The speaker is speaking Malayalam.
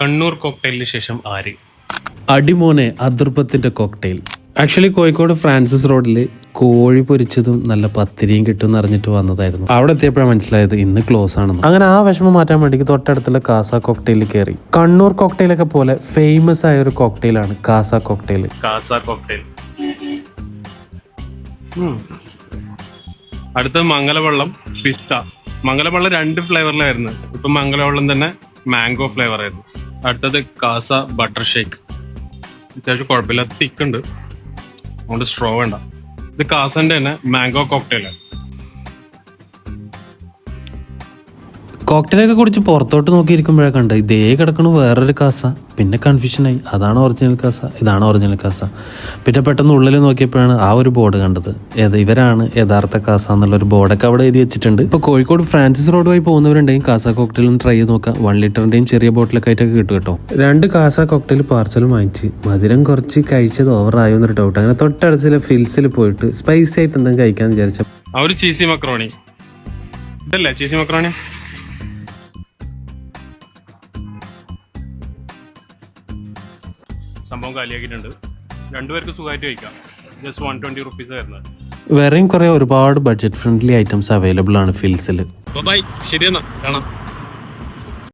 കണ്ണൂർ കോക്ടെയിലിന് ശേഷം ആര്? അടിമോനെ അതൃപ്പത്തിന്റെ കോക്ടെയിൽ. ആക്ച്വലി കോഴിക്കോട് ഫ്രാൻസിസ് റോഡിൽ കോഴി പൊരിച്ചതും നല്ല പത്തിരിയും കിട്ടും എന്ന് അറിഞ്ഞിട്ട് വന്നതായിരുന്നു. അവിടെ എത്തിയപ്പോഴാണ് മനസ്സിലായത് ഇന്ന് ക്ലോസ് ആണെന്ന്. അങ്ങനെ ആ വിഷമം മാറ്റാൻ വേണ്ടി തൊട്ടടുത്തുള്ള കാസ കോക്ടെയിലിൽ കയറി. കണ്ണൂർ കോക്ടെയിലൊക്കെ പോലെ ഫേമസ് ആയ ഒരു കോക്ടെയിലാണ് കാസ കോക്ടെയിൽ. കാസ കോക്ടെയിൽ. അടുത്ത മംഗലവെള്ളം പിസ്ത. മംഗലവെള്ളം രണ്ട് ഫ്ലേവറിലായിരുന്നു ഇപ്പൊ മംഗലവെള്ളം തന്നെ മാംഗോ ഫ്ലേവർ ആയിരുന്നു. അടുത്തത് കാസ ബട്ടർ ഷേക്ക് അത്യാവശ്യം കുഴപ്പമില്ല തിക്ക് ഉണ്ട്. അതുകൊണ്ട് സ്ട്രോ വേണ്ട. ഇത് കാസന്റെ തന്നെ മാംഗോ കോക്ടെയിലാണ് കോക്ടെയിലൊക്കെ കുടിച്ച് പുറത്തോട്ട് നോക്കിയിരിക്കുമ്പോഴാണ് കണ്ടത്. ഇതേ കിടക്കണ വേറൊരു കാസ. പിന്നെ കൺഫ്യൂഷനായി അതാണ് ഒറിജിനൽ കാസ. ഇതാണ് ഒറിജിനൽ കാസ. പിന്നെ പെട്ടെന്ന് ഉള്ളിൽ നോക്കിയപ്പോഴാണ് ആ ഒരു ബോർഡ് കണ്ടത്. ഏത് ഇവരാണ് യഥാർത്ഥ കാസ എന്നുള്ള ഒരു ബോർഡൊക്കെ അവിടെ എഴുതി വെച്ചിട്ടുണ്ട്. ഇപ്പോൾ കോഴിക്കോട് ഫ്രാൻസിസ് റോഡ് വഴി പോകുന്നവരുണ്ടെങ്കിൽ കാസ കോക്ടെയിൽ ഒന്ന് ട്രൈ ചെയ്ത് നോക്കാം. വൺ ലിറ്ററിന്റെയും ചെറിയ ബോട്ടിലൊക്കെ ആയിട്ടൊക്കെ കിട്ടും കേട്ടോ. രണ്ട് കാസ കോക്ടെയിൽ പാർസൽ വാങ്ങിച്ച്. മധുരം കുറച്ച് കഴിച്ചത് ഓവറായോ എന്നൊരു ഡൗട്ട് അങ്ങനെ തൊട്ടടുത്ത ഫിൽസിൽ പോയിട്ട് സ്പൈസി ആയിട്ട് എന്തെങ്കിലും കഴിക്കാമെന്ന് വിചാരിച്ചു ആ ഒരു ചീസി മക്രോണി ഇതല്ലേ ചീസി മക്രോണി സംഭവം കാലിയാക്കിയിട്ടുണ്ട്. രണ്ടുപേർക്ക് സുഖമായിട്ട് കഴിക്കാം. ജസ്റ്റ് വൺ ട്വന്റി റുപ്പീസ് വരുന്നത്. വേറെയും കുറേ ഒരുപാട് ബഡ്ജറ്റ് ഫ്രണ്ട്ലി ഐറ്റംസ് അവൈലബിൾ ആണ് ഫിൽസിൽ ബൈ ശരി എന്നാ. കാണാം.